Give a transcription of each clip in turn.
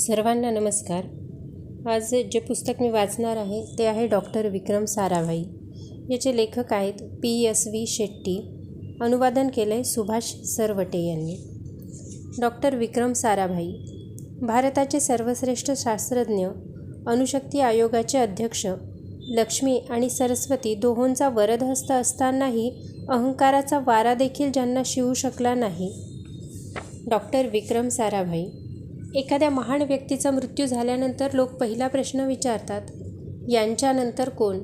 सर्वांना नमस्कार. आज जे पुस्तक मी वाचणार आहे ते आहे डॉक्टर विक्रम साराभाई. याचे लेखक आहेत पी एस व्ही शेट्टी. अनुवादन केलं आहे सुभाष सरवटे यांनी. डॉक्टर विक्रम साराभाई भारताचे सर्वश्रेष्ठ शास्त्रज्ञ अणुशक्ती आयोगाचे अध्यक्ष लक्ष्मी आणि सरस्वती दोहोंचा वरदहस्त असतानाही अहंकाराचा वारा देखील ज्यांना शिवू शकला नाही. डॉक्टर विक्रम साराभाई एखाद्या महान व्यक्तीचा मृत्यू झाल्यानंतर लोक पहिला प्रश्न विचारतात यांच्यानंतर कोण?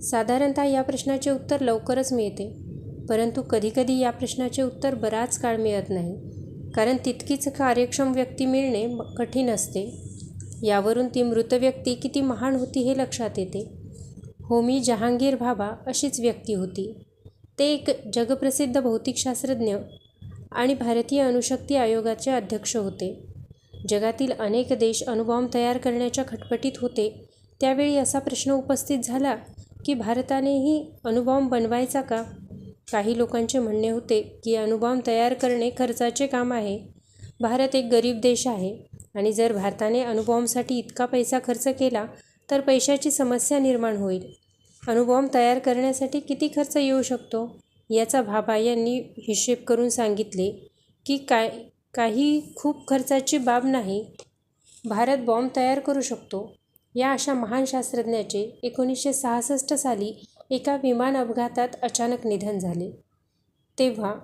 साधारणतः या प्रश्नाचे उत्तर लवकरच मिळते परंतु कधीकधी या प्रश्नाचे उत्तर बराच काळ मिळत नाही कारण तितकीच कार्यक्षम व्यक्ती मिळणे कठीण असते. यावरून ती मृत व्यक्ती किती महान होती हे लक्षात येते. होमी जहांगीर भाभा अशीच व्यक्ती होती. ते एक जगप्रसिद्ध भौतिकशास्त्रज्ञ आणि भारतीय अणुशक्ती आयोगाचे अध्यक्ष होते. जगातील अनेक देश अणुबॉम्ब तयार करण्याच्या खटपटीत होते. त्यावेळी असा प्रश्न उपस्थित झाला की भारतानेही अणुबॉम्ब बनवायचा का? काही लोकांचे म्हणणे होते की अणुबॉम्ब तयार करणे खर्चाचे काम आहे. भारत एक गरीब देश आहे आणि जर भारताने अणुबॉम्बसाठी इतका पैसा खर्च केला तर पैशाची समस्या निर्माण होईल. अणुबॉम्ब तयार करण्यासाठी किती खर्च येऊ शकतो? याचा भाभा यांनी हिशेब करून सांगितले की काय काही खूप खर्चाची बाब नाही. भारत बॉम्ब तयार करू शकतो. या अशा महान शास्त्रज्ञाचे एकोणीसशे सहासष्ट साली एका विमान अपघातात अचानक निधन झाले. तेव्हा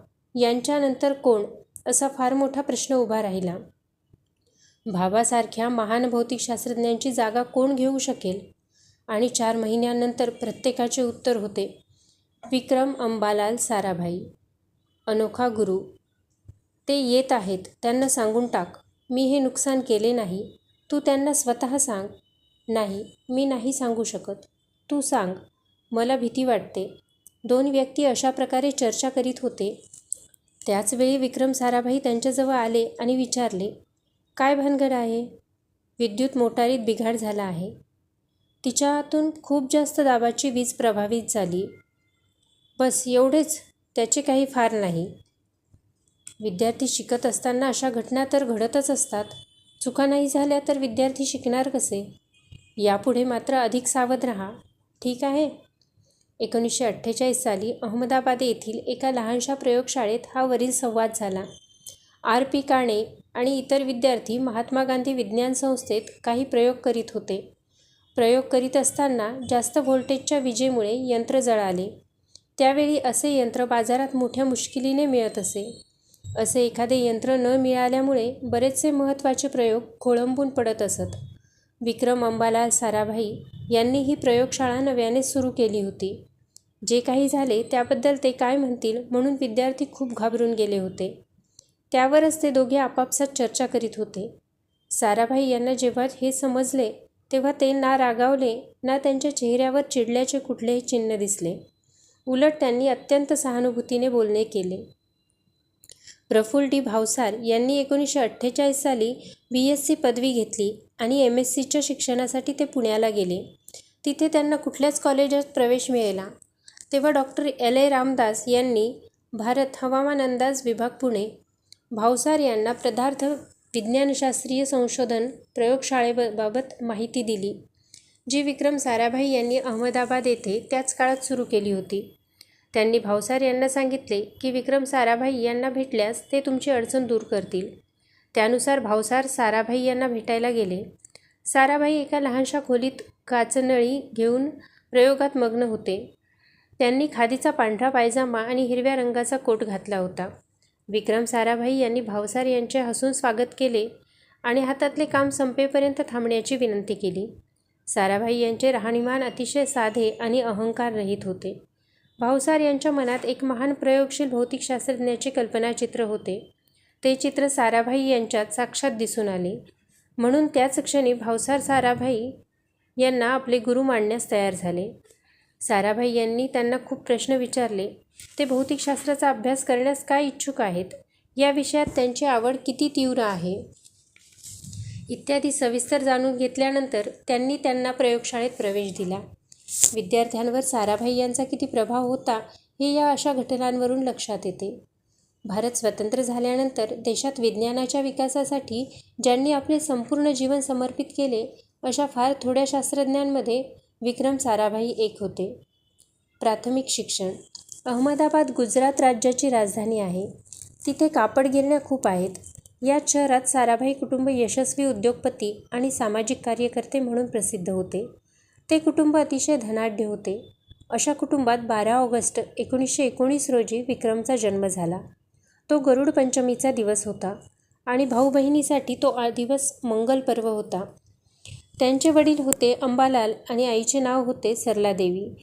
यांच्यानंतर कोण असा फार मोठा प्रश्न उभा राहिला? भावासारख्या महान भौतिकशास्त्रज्ञांची जागा कोण घेऊ शकेल? आणि चार महिन्यानंतर प्रत्येकाचे उत्तर होते विक्रम अंबालाल साराभाई. अनोखा गुरु ते येत आहेत त्यांना सांगून टाक. मी हे नुकसान केले नाही. तू त्यांना स्वतः सांग. नाही मी नाही सांगू शकत. तू सांग. मला भीती वाटते. दोन व्यक्ती अशा प्रकारे चर्चा करीत होते. त्याचवेळी विक्रम साराभाई त्यांच्याजवळ आले आणि विचारले काय भानगड आहे? विद्युत मोटारीत बिघाड झाला आहे. तिच्यातून खूप जास्त दाबाची वीज प्रभावित झाली. बस एवढेच. त्याचे काही फार नाही. विद्यार्थी शिकत असताना अशा घटना तर घडतच असतात. चुका नाही झाल्या तर विद्यार्थी शिकणार कसे? यापुढे मात्र अधिक सावध राहा. ठीक आहे? एकोणीसशे अठ्ठेचाळीस साली अहमदाबाद येथील एका लहानशा प्रयोगशाळेत हा वरील संवाद झाला. आर. पी. काणे आणि इतर विद्यार्थी महात्मा गांधी विज्ञान संस्थेत काही प्रयोग करीत होते. प्रयोग करीत असताना जास्त व्होल्टेजच्या विजेमुळे यंत्र जळाले. त्यावेळी असे यंत्र बाजारात मोठ्या मुश्किलीने मिळत असे. असे एखादे यंत्र न मिळाल्यामुळे बरेचसे महत्त्वाचे प्रयोग खोळंबून पडत असत. विक्रम अंबालाल साराभाई यांनी ही प्रयोगशाळा नव्याने सुरू केली होती. जे काही झाले त्याबद्दल ते काय म्हणतील म्हणून विद्यार्थी खूप घाबरून गेले होते. त्यावरच ते दोघे आपापसात चर्चा करीत होते. साराभाई यांना जेव्हा हे समजले तेव्हा ते ना रागावले ना त्यांच्या चेहऱ्यावर चिडल्याचे कुठलेही चिन्ह दिसले. उलट त्यांनी अत्यंत सहानुभूतीने बोलणे केले. प्रफुल्ल डी भावसार यांनी एकोणीसशे अठ्ठेचाळीस साली बी एस सी पदवी घेतली आणि एम एस सीच्या शिक्षणासाठी ते पुण्याला गेले. तिथे त्यांना कुठल्याच कॉलेजात प्रवेश मिळाला. तेव्हा डॉक्टर एल. ए रामदास यांनी भारत हवामान अंदाज विभाग पुणे भावसार यांना पदार्थ विज्ञानशास्त्रीय संशोधन प्रयोगशाळेबाबत माहिती दिली जी विक्रम साराभाई यांनी अहमदाबाद येथे त्याच काळात सुरू केली होती. त्यांनी भावसार यांना सांगितले की विक्रम साराभाई यांना भेटल्यास ते तुमची अडचण दूर करतील. त्यानुसार भावसार साराभाई यांना भेटायला गेले. साराभाई एका लहानशा खोलीत काचनळी घेऊन प्रयोगात मग्न होते. त्यांनी खादीचा पांढरा पायजामा आणि हिरव्या रंगाचा कोट घातला होता. विक्रम साराभाई यांनी भावसार यांचे हसून स्वागत केले आणि हातातले काम संपेपर्यंत थांबण्याची विनंती केली. साराभाई यांचे राहणीमान अतिशय साधे आणि अहंकार रहित होते. भावसार यांच्या मनात एक महान प्रयोगशील भौतिकशास्त्रज्ञाचे कल्पनाचित्र होते. ते चित्र साराभाई यांच्यात साक्षात दिसून आले. म्हणून त्याच क्षणी भावसार साराभाई यांना आपले गुरु मांडण्यास तयार झाले. साराभाई यांनी त्यांना खूप प्रश्न विचारले ते भौतिकशास्त्राचा अभ्यास करण्यास काय इच्छुक आहेत? या विषयात त्यांची आवड किती तीव्र आहे? इत्यादी सविस्तर जाणून घेतल्यानंतर त्यांनी त्यांना प्रयोगशाळेत प्रवेश दिला. विद्यार्थ्यांवर साराभाई यांचा किती प्रभाव होता हे या अशा घटनांवरून लक्षात येते. भारत स्वतंत्र झाल्यानंतर देशात विज्ञानाच्या विकासासाठी ज्यांनी आपले संपूर्ण जीवन समर्पित केले अशा फार थोड्या शास्त्रज्ञांमध्ये विक्रम साराभाई एक होते. प्राथमिक शिक्षण. अहमदाबाद गुजरात राज्याची राजधानी आहे. तिथे कापड गिरण्या खूप आहेत. या शहरात साराभाई कुटुंब यशस्वी उद्योगपती आणि सामाजिक कार्यकर्ते म्हणून प्रसिद्ध होते. ते कुटुंब अतिशय धनाढ्य होते. अशा कुटुंबात बारा ऑगस्ट एकोणीसशे एकोणीस रोजी विक्रमचा जन्म झाला. तो गरुड पंचमीचा दिवस होता आणि भाऊ बहिणीसाठी तो आ दिवस मंगल पर्व होता. त्यांचे वडील होते अंबालाल आणि आईचे नाव होते सरलादेवी.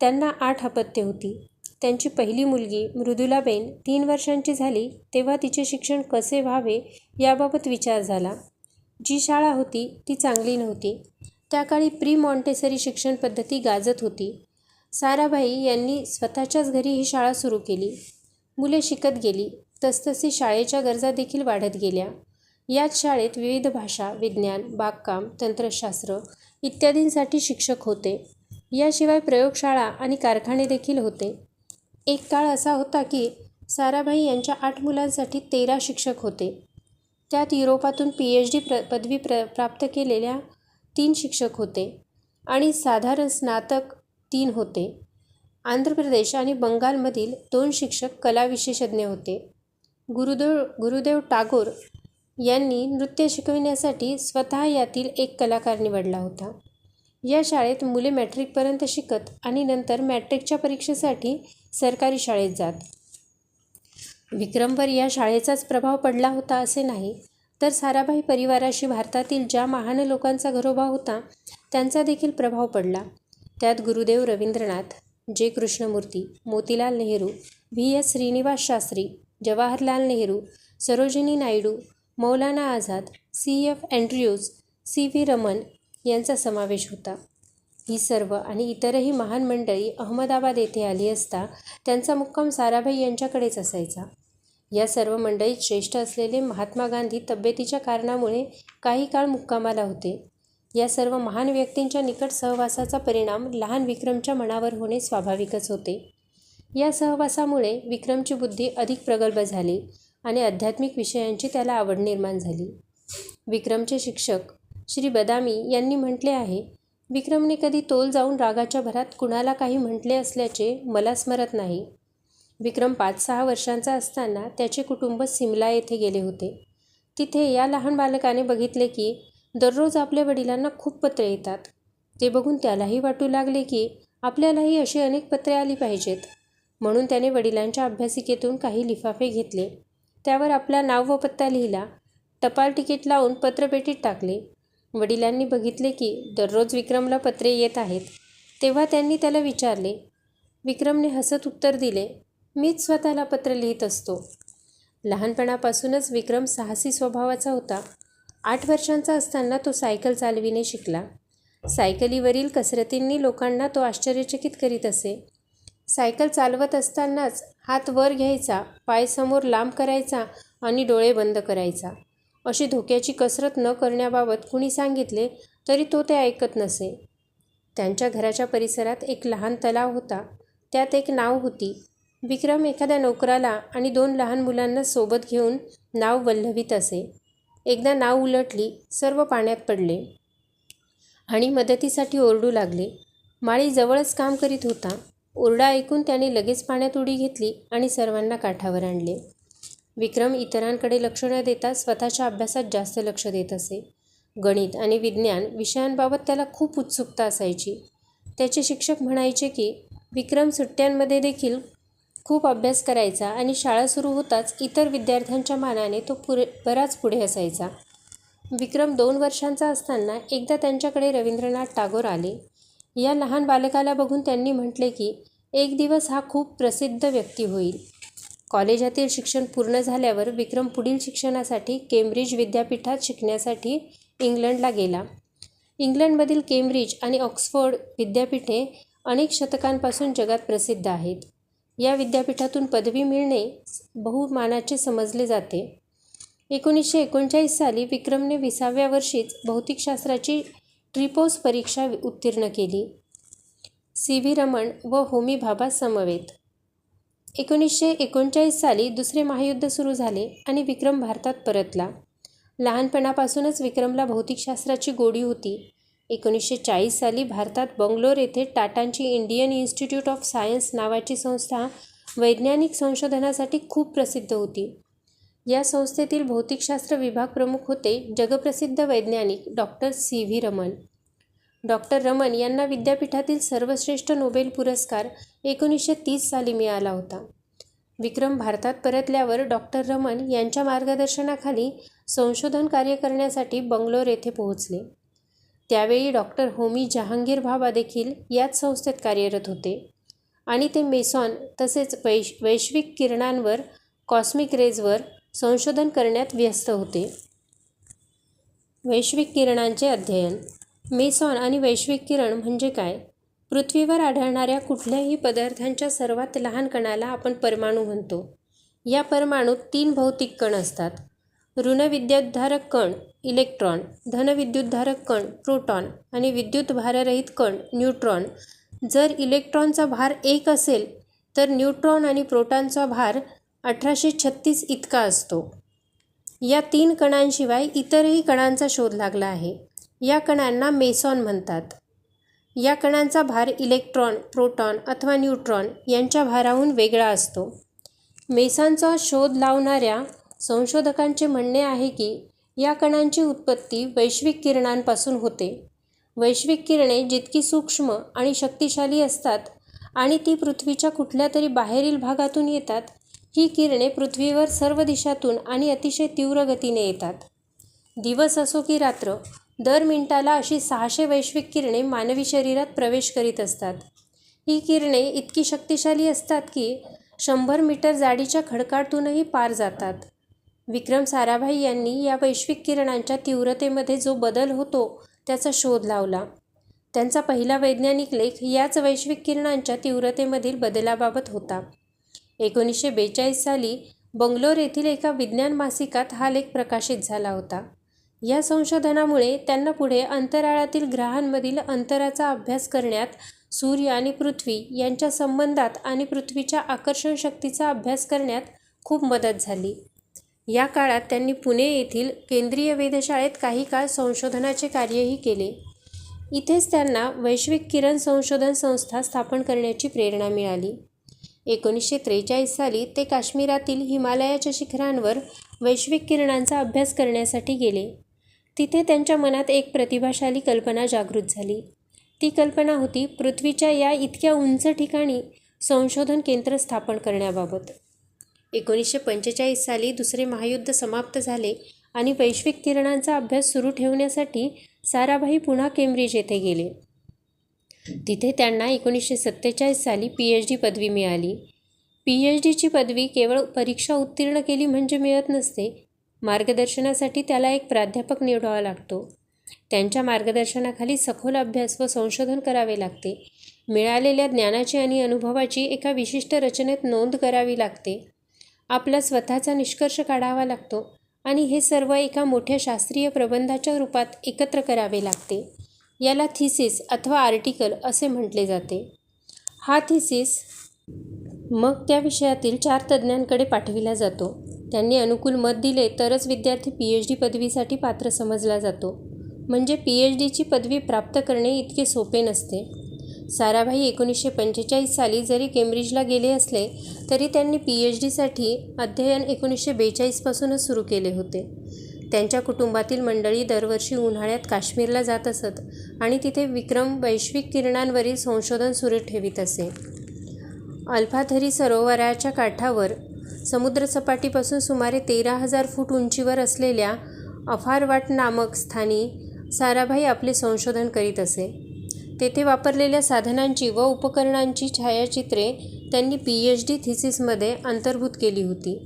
त्यांना आठ अपत्य होती. त्यांची पहिली मुलगी मृदुलाबेन तीन वर्षांची झाली तेव्हा तिचे शिक्षण कसे व्हावे याबाबत विचार झाला. जी शाळा होती ती चांगली नव्हती. त्या काळी प्री मॉन्टेसरी शिक्षण पद्धती गाजत होती. साराभाई यांनी स्वतःच्याच घरी ही शाळा सुरू केली. मुले शिकत गेली. तसतशी शाळेच्या गरजा देखील वाढत गेल्या. याच शाळेत विविध भाषा विज्ञान बागकाम तंत्रशास्त्र इत्यादींसाठी शिक्षक होते. याशिवाय प्रयोगशाळा आणि कारखाने देखील होते. एक काळ असा होता की साराभाई यांच्या आठ मुलांसाठी तेरा शिक्षक होते. त्यात युरोपातून पी एच डी प्र पदवी प्र प्राप्त केलेल्या तीन शिक्षक होते आणि साधारण स्नातक तीन होते. आंध्र प्रदेश आणि बंगालमधील दोन शिक्षक कला विशेषज्ञ होते. गुरुदेव गुरुदेव टागोर यांनी नृत्य शिकविण्यासाठी स्वतः यातील एक कलाकार निवडला होता. या शाळेत मुले मॅट्रिकपर्यंत शिकत आणि नंतर मॅट्रिकच्या परीक्षेसाठी सरकारी शाळेत जात. विक्रमवर या शाळेचाच प्रभाव पडला होता असे नाही. तर साराभाई परिवाराशी भारतातील ज्या महान लोकांचा घरोबा होता त्यांचा देखील प्रभाव पडला. त्यात Gurudev Rabindranath J Krishnamurti Motilal Nehru V. S. Srinivasa Sastri Jawaharlal Nehru Sarojini Naidu Maulana Azad C. F. Andrews C. V. Raman यांचा समावेश होता. ही सर्व आणि इतरही महान मंडळी अहमदाबाद येथे आली असता त्यांचा मुक्काम साराभाई यांच्याकडेच असायचा. या सर्व मंडळीत श्रेष्ठ असलेले महात्मा गांधी तब्येतीच्या कारणामुळे काही काळ मुक्कामाला होते. या सर्व महान व्यक्तींच्या निकट सहवासाचा परिणाम लहान विक्रमच्या मनावर होणे स्वाभाविकच होते. या सहवासामुळे विक्रमची बुद्धी अधिक प्रगल्भ झाली आणि आध्यात्मिक विषयांची त्याला आवड निर्माण झाली. विक्रमचे शिक्षक श्री बदामी यांनी म्हटले आहे विक्रमने कधी तोल जाऊन रागाच्या भरात कुणाला काही म्हटले असल्याचे मला स्मरत नाही. विक्रम पाच सहा वर्षांचा असताना त्याचे कुटुंब सिमला येथे गेले होते. तिथे या लहान बालकाने बघितले की दररोज आपल्या वडिलांना खूप पत्रे येतात. ते बघून त्यालाही वाटू लागले की आपल्यालाही अशी अनेक पत्रे आली पाहिजेत. म्हणून त्याने वडिलांच्या अभ्यासिकेतून काही लिफाफे घेतले. त्यावर आपला नाव व पत्ता लिहिला. टपाल तिकीट लावून पत्रपेटीत टाकले. वडिलांनी बघितले की दररोज विक्रमला पत्रे येत आहेत. तेव्हा त्यांनी त्याला विचारले. विक्रमने हसत उत्तर दिले. मीच स्वतःला पत्र लिहित असतो. लहानपणापासूनच विक्रम साहसी स्वभावाचा होता. आठ वर्षांचा असताना तो सायकल चालविणे शिकला. सायकलीवरील कसरतींनी लोकांना तो आश्चर्यचकित करीत असे. सायकल चालवत असतानाच हात वर घ्यायचा पाय समोर लांब करायचा आणि डोळे बंद करायचा. अशी धोक्याची कसरत न करण्याबाबत कुणी सांगितले तरी तो ते ऐकत नसे. त्यांच्या घराच्या परिसरात एक लहान तलाव होता. त्यात एक नाव होती. विक्रम एखाद्या नोकराला आणि दोन लहान मुलांना सोबत घेऊन नाव वल्लवीत असे. एकदा नाव उलटली सर्व पाण्यात पडले. आणि मदतीसाठी ओरडू लागले. माळी जवळच काम करीत होता. ओरडा ऐकून त्याने लगेच पाण्यात उडी घेतली आणि सर्वांना काठावर आणले. विक्रम इतरांकडे लक्ष न देता स्वतःच्या अभ्यासात जास्त लक्ष देत असे. गणित आणि विज्ञान विषयांबाबत त्याला खूप उत्सुकता असायची. त्याचे शिक्षक म्हणायचे की विक्रम सुट्ट्यांमध्ये देखील खूप अभ्यास करायचा आणि शाळा सुरू होताच इतर विद्यार्थ्यांच्या मानाने तो पुरे बराच पुढे असायचा. विक्रम दोन वर्षांचा असताना एकदा त्यांच्याकडे रवींद्रनाथ टागोर आले. या लहान बालकाला बघून त्यांनी म्हटले की एक दिवस हा खूप प्रसिद्ध व्यक्ती होईल. कॉलेजातील शिक्षण पूर्ण झाल्यावर विक्रम पुढील शिक्षणासाठी केम्ब्रिज विद्यापीठात शिकण्यासाठी इंग्लंडला गेला. इंग्लंडमधील केम्ब्रिज आणि ऑक्सफोर्ड विद्यापीठे अनेक शतकांपासून जगात प्रसिद्ध आहेत. या विद्यापीठातून पदवी मिळणे बहुमानाचे समजले जाते. एकोणीसशे एकोणचाळीस साली विक्रमने विसाव्या वर्षीच भौतिकशास्त्राची ट्रिपोस परीक्षा उत्तीर्ण केली. सी. व्ही. रमण व होमी भाभा समवेत. एकोणीसशे एकोणचाळीस साली दुसरे महायुद्ध सुरू झाले आणि विक्रम भारतात परतला. लहानपणापासूनच विक्रमला भौतिकशास्त्राची गोडी होती. एकोणीसशे चाळीस साली भारतात बंगलोर येथे टाटांची इंडियन इन्स्टिट्यूट ऑफ सायन्स नावाची संस्था वैज्ञानिक संशोधनासाठी खूप प्रसिद्ध होती. या संस्थेतील भौतिकशास्त्र विभाग प्रमुख होते जगप्रसिद्ध वैज्ञानिक doctor C. V. Raman. Doctor Raman यांना विद्यापीठातील सर्वश्रेष्ठ नोबेल पुरस्कार एकोणीसशे तीस साली मिळाला होता. विक्रम भारतात परतल्यावर डॉक्टर रमन यांच्या मार्गदर्शनाखाली संशोधन कार्य करण्यासाठी बंगलोर येथे पोहोचले. त्यावेळी डॉक्टर होमी जहांगीर भाभा देखील याच संस्थेत कार्यरत होते. आणि ते मेसॉन तसेच वैश वैश्विक किरणांवर कॉस्मिक रेजवर संशोधन करण्यात व्यस्त होते. वैश्विक किरणांचे अध्ययन. मेसॉन आणि वैश्विक किरण म्हणजे काय? पृथ्वीवर आढळणाऱ्या कुठल्याही पदार्थांच्या सर्वात लहान कणाला आपण परमाणू म्हणतो. या परमाणूत तीन भौतिक कण असतात. ऋणविद्युतधारक कण इलेक्ट्रॉन धनविद्युतधारक कण प्रोटॉन आणि विद्युत भाररहित कण न्यूट्रॉन. जर इलेक्ट्रॉनचा भार एक असेल तर न्यूट्रॉन आणि प्रोटॉनचा भार अठराशे छत्तीस इतका असतो. या तीन कणांशिवाय इतरही कणांचा शोध लागला आहे. या कणांना मेसॉन म्हणतात. या कणांचा भार इलेक्ट्रॉन प्रोटॉन अथवा न्यूट्रॉन यांच्या भाराहून वेगळा असतो. मेसॉनचा शोध लावणाऱ्या संशोधकांचे म्हणणे आहे की या कणांची उत्पत्ती वैश्विक किरणांपासून होते. वैश्विक किरणे जितकी सूक्ष्म आणि शक्तिशाली असतात आणि ती पृथ्वीच्या कुठल्या तरी बाहेरील भागातून येतात ही किरणे पृथ्वीवर सर्व दिशातून आणि अतिशय तीव्र गतीने येतात. दिवस असो की रात्र दर मिनिटाला अशी सहाशे वैश्विक किरणे मानवी शरीरात प्रवेश करीत असतात. ही किरणे इतकी शक्तिशाली असतात की शंभर मीटर जाडीच्या खडकातूनही पार जातात. विक्रम साराभाई यांनी या वैश्विक किरणांच्या तीव्रतेमध्ये जो बदल होतो त्याचा शोध लावला. त्यांचा पहिला वैज्ञानिक लेख याच वैश्विक किरणांच्या तीव्रतेमधील बदलाबाबत होता. एकोणीसशे बेचाळीस साली बंगलोर येथील एका विज्ञान मासिकात हा लेख प्रकाशित झाला होता. या संशोधनामुळे त्यांना पुढे अंतराळातील ग्रहांमधील अंतराचा अभ्यास करण्यात सूर्य आणि पृथ्वी यांच्या संबंधात आणि पृथ्वीच्या आकर्षण शक्तीचा अभ्यास करण्यात खूप मदत झाली. या काळात त्यांनी पुणे येथील केंद्रीय वेधशाळेत काही काळ संशोधनाचे कार्यही केले. इथेच त्यांना वैश्विक किरण संशोधन संस्था स्थापन करण्याची प्रेरणा मिळाली. एकोणीसशे त्रेचाळीस साली ते काश्मीरातील हिमालयाच्या शिखरांवर वैश्विक किरणांचा अभ्यास करण्यासाठी गेले. तिथे त्यांच्या मनात एक प्रतिभाशाली कल्पना जागृत झाली. ती कल्पना होती पृथ्वीच्या या इतक्या उंच ठिकाणी संशोधन केंद्र स्थापन करण्याबाबत. एकोणीसशे पंचेचाळीस साली दुसरे महायुद्ध समाप्त झाले आणि वैश्विक किरणांचा अभ्यास सुरू ठेवण्यासाठी साराभाई पुन्हा केम्ब्रिज येथे गेले. तिथे त्यांना एकोणीसशे सत्तेचाळीस साली पी एच डी पदवी मिळाली. पी एच डीची पदवी केवळ परीक्षा उत्तीर्ण केली म्हणजे मिळत नसते मार्गदर्शनासाठी त्याला एक प्राध्यापक निवडावा लागतो. त्यांच्या मार्गदर्शनाखाली सखोल अभ्यास व संशोधन करावे लागते. मिळालेल्या ज्ञानाची आणि अनुभवाची एका विशिष्ट रचनेत नोंद करावी लागते. आपला स्वतःचा निष्कर्ष काढावा लागतो आणि हे सर्व एका मोठ्या शास्त्रीय प्रबंधाच्या रूपात एकत्र करावे लागते. याला थिसिस अथवा आर्टिकल असे म्हटले जाते. हा थिसिस मग त्या विषयातील चार तज्ज्ञांकडे पाठविला जातो. त्यांनी अनुकूल मत दिले तरच विद्यार्थी पी एच डी पदवीसाठी पात्र समजला जातो. म्हणजे पी एच डीची पदवी प्राप्त करणे इतके सोपे नसते. साराभाई एकोणीसशे पंचेचाळीस साली जरी केम्ब्रिजला गेले असले तरी त्यांनी पी एच डीसाठी अध्ययन एकोणीसशे बेचाळीसपासूनच सुरू केले होते. त्यांच्या कुटुंबातील मंडळी दरवर्षी उन्हाळ्यात काश्मीरला जात असत आणि तिथे विक्रम वैश्विक किरणांवरील संशोधन सुरू ठेवीत असे. अल्फाथरी सरोवराच्या काठावर समुद्रसपाटीपासून सुमारे तेरा हजार फूट उंचीवर असलेल्या अफारवाट नामक स्थानी साराभाई आपले संशोधन करीत असे. तेथे वापरलेल्या साधनांची व उपकरणांची छायाचित्रे त्यांनी पी एच डी थिसिसमध्ये अंतर्भूत केली होती.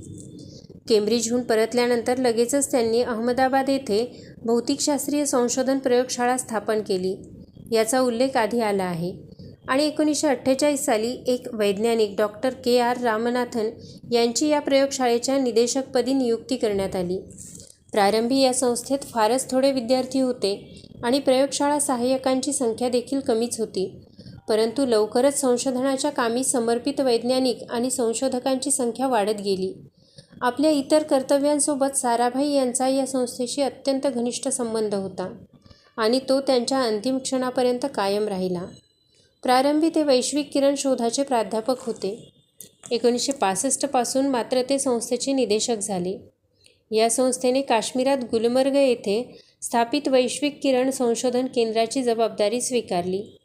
केम्ब्रिजहून परतल्यानंतर लगेचच त्यांनी अहमदाबाद येथे भौतिकशास्त्रीय संशोधन प्रयोगशाळा स्थापन केली. याचा उल्लेख आधी आला आहे. आणि एकोणीसशे अठ्ठेचाळीस साली एक वैज्ञानिक डॉक्टर के आर रामनाथन यांची या प्रयोगशाळेच्या निदेशकपदी नियुक्ती करण्यात आली. प्रारंभी या संस्थेत फारच थोडे विद्यार्थी होते. आणि प्रयोगशाळा सहाय्यकांची संख्या देखील कमीच होती. परंतु लवकरच संशोधनाच्या कामी समर्पित वैज्ञानिक आणि संशोधकांची संख्या वाढत गेली. आपल्या इतर कर्तव्यांसोबत साराभाई यांचा या संस्थेशी अत्यंत घनिष्ठ संबंध होता आणि तो त्यांच्या अंतिम क्षणापर्यंत कायम राहिला. प्रारंभी ते वैश्विक किरण शोधाचे प्राध्यापक होते. एकोणीसशे पासष्टपासून मात्र ते संस्थेचे निदेशक झाले. या संस्थेने काश्मीरात गुलमर्ग येथे स्थापित वैश्विक किरण संशोधन केंद्राची जबाबदारी स्वीकारली.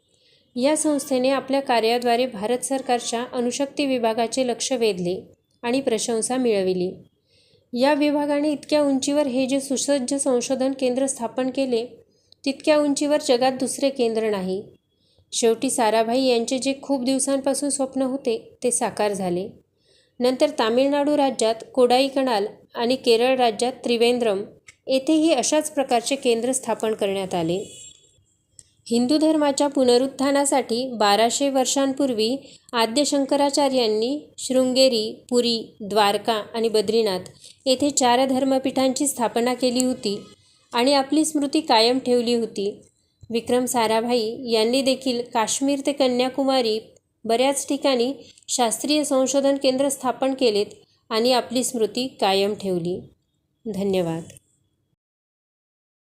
या संस्थेने आपल्या कार्याद्वारे भारत सरकारच्या अणुशक्ती विभागाचे लक्ष वेधले आणि प्रशंसा मिळविली. या विभागाने इतक्या उंचीवर हे जे सुसज्ज संशोधन केंद्र स्थापन केले तितक्या उंचीवर जगात दुसरे केंद्र नाही. शेवटी साराभाई यांचे जे खूप दिवसांपासून स्वप्न होते ते साकार झाले. नंतर तामिळनाडू राज्यात कोडाईकणाल आणि केरळ राज्यात त्रिवेंद्रम येथेही अशाच प्रकारचे केंद्र स्थापन करण्यात आले. हिंदू धर्माच्या पुनरुत्थानासाठी बाराशे वर्षांपूर्वी आद्य शंकराचार्यांनी शृंगेरी पुरी द्वारका आणि बद्रीनाथ येथे चार धर्मपीठांची स्थापना केली होती आणि आपली स्मृती कायम ठेवली होती. विक्रम साराभाई यांनी देखील काश्मीर ते कन्याकुमारी बऱ्याच ठिकाणी शास्त्रीय संशोधन केंद्र स्थापन केलेत आणि आपली स्मृती कायम ठेवली. धन्यवाद.